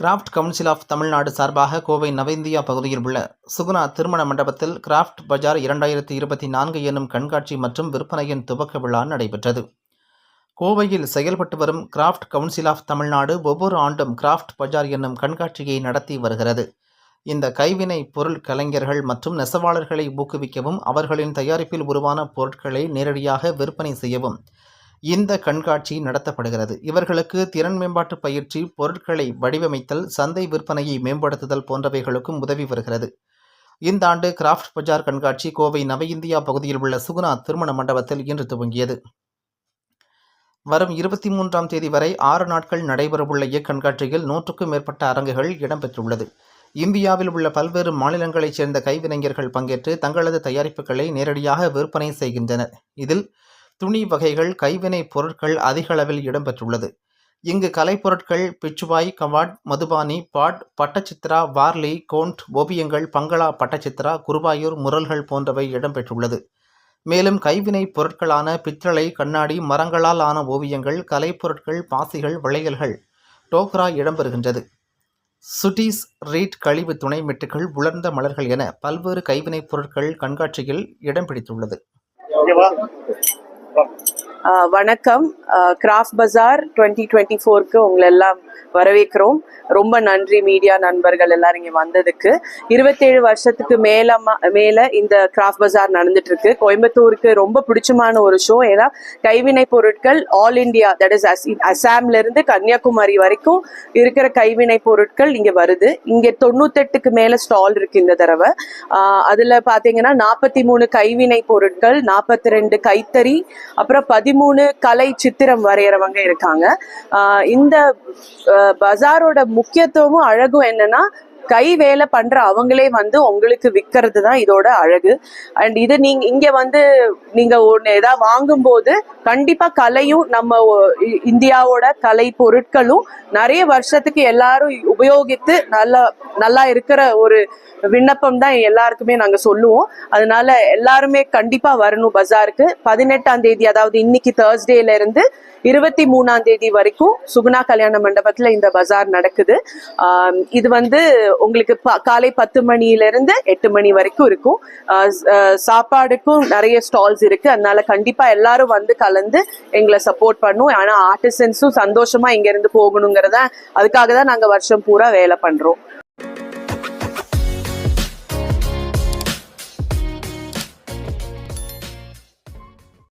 Craft council of Tamil Nadu சார்பாக கோவை நவேந்தியா பகுதியில் உள்ள சுகுணா திருமண மண்டபத்தில் கிராஃப்ட் பஜார் இரண்டாயிரத்தி இருபத்தி நான்கு எனும் கண்காட்சி மற்றும் விற்பனையின் துவக்க விழா நடைபெற்றது. கோவையில் செயல்பட்டு வரும் கிராஃப்ட் கவுன்சில் ஆஃப் தமிழ்நாடு ஒவ்வொரு ஆண்டும் கிராஃப்ட் பஜார் என்னும் கண்காட்சியை நடத்தி வருகிறது. இந்த கைவினை பொருள் கலைஞர்கள் மற்றும் நெசவாளர்களை ஊக்குவிக்கவும் அவர்களின் தயாரிப்பில் உருவான பொருட்களை நேரடியாக விற்பனை செய்யவும் இந்த கண்காட்சி நடத்தப்படுகிறது. இவர்களுக்கு திறன் மேம்பாட்டு பயிற்சி பொருட்களை வடிவமைத்தல் சந்தை விற்பனையை மேம்படுத்துதல் போன்றவைகளுக்கும் உதவி வருகிறது. இந்த ஆண்டு கிராஃப்ட் பஜார் கண்காட்சி கோவை நவ இந்தியா பகுதியில் உள்ள சுகுணா திருமண மண்டபத்தில் இன்று துவங்கியது. வரும் இருபத்தி மூன்றாம் தேதி வரை ஆறு நாட்கள் நடைபெறவுள்ள இக்கண்காட்சியில் நூற்றுக்கும் மேற்பட்ட அரங்குகள் இடம்பெற்றுள்ளது. இந்தியாவில் உள்ள பல்வேறு மாநிலங்களைச் சேர்ந்த கைவினைஞர்கள் பங்கேற்று தங்களது தயாரிப்புகளை நேரடியாக விற்பனை செய்கின்றனர். இதில் துணி வகைகள் கைவினை பொருட்கள் அதிக அளவில் இடம்பெற்றுள்ளது. இங்கு கலைப்பொருட்கள் பிச்சுவாய் கவாட் மதுபானி பாட் பட்டச்சித்ரா வார்லி கோண்ட் ஓவியங்கள் பங்களா பட்டச்சித்ரா குருவாயூர் முரல்கள் போன்றவை இடம்பெற்றுள்ளது. மேலும் கைவினை பொருட்களான பித்தளை கண்ணாடி மரங்களால் ஆன ஓவியங்கள் கலைப்பொருட்கள் பாசிகள் வளையல்கள் டோக்ரா இடம்பெறுகின்றது. சுட்டீஸ் ரீட் கழிவு துணை மெட்டுகள் உலர்ந்த மலர்கள் என பல்வேறு கைவினைப் பொருட்கள் கண்காட்சியில் இடம் பிடித்துள்ளது. Bye. வணக்கம். கிராஃப்ட் பஜார் டுவெண்ட்டி டுவெண்ட்டி ஃபோருக்கு உங்களை எல்லாம் வரவேற்கிறோம். ரொம்ப நன்றி மீடியா நண்பர்கள் எல்லாரும் இங்கே வந்ததுக்கு. இருபத்தேழு வருஷத்துக்கு மேல மேல இந்த கிராஃப்ட் பஜார் நடந்துட்டு இருக்கு கோயம்புத்தூருக்கு ரொம்ப பிடிச்சமான ஒரு ஷோ ஏன்னா கைவினை பொருட்கள் ஆல் இந்தியா தட் இஸ் அசாம்ல இருந்து கன்னியாகுமரி வரைக்கும் இருக்கிற கைவினை பொருட்கள் இங்க வருது. இங்க தொண்ணூத்தெட்டுக்கு மேல ஸ்டால் இருக்கு இந்த தடவை. அதில் அதுல பாத்தீங்கன்னா நாற்பத்தி மூணு கைவினை பொருட்கள் நாற்பத்தி ரெண்டு கைத்தறி அப்புறம் பதிமூணு கலை சித்திரம் வரைகிறவங்க இருக்காங்க. ஆஹ் இந்த பஜாரோட முக்கியத்துவமும் அழகும் என்னன்னா கை வேலை பண்ற அவங்களே வந்து உங்களுக்கு விற்கிறது தான் இதோட அழகு. அண்ட் இது நீங்க இங்க வந்து நீங்க ஒன்று ஏதாவது வாங்கும்போது கண்டிப்பா கலையும் நம்ம இ- இந்தியாவோட கலை பொருட்களும் நிறைய வருஷத்துக்கு எல்லாரும் உபயோகித்து நல்லா நல்லா இருக்கிற ஒரு விண்ணப்பம் தான் எல்லாருக்குமே நாங்க சொல்லுவோம். அதனால எல்லாருமே கண்டிப்பா வரணும் பஜாருக்கு. பதினெட்டாம் தேதி அதாவது இன்னைக்கு தேர்ஸ்டேல இருந்து இருபத்தி மூணாம் தேதி வரைக்கும் சுகுணா கல்யாண மண்டபத்துல இந்த பஜார் நடக்குது. இது வந்து உங்களுக்கு ப- காலை பத்து மணியிலிருந்து எட்டு மணி வரைக்கும் இருக்கும். சாப்பாடுக்கும் நிறைய ஸ்டால்ஸ் இருக்கு. அதனால கண்டிப்பா எல்லாரும் வந்து கலந்து எங்களை சப்போர்ட் பண்ணும். ஆனா ஆர்டிசன்ஸும் சந்தோஷமா இங்க இருந்து போகணுங்கிறத அதுக்காக தான் நாங்க வருஷம் பூரா வேலை பண்றோம்.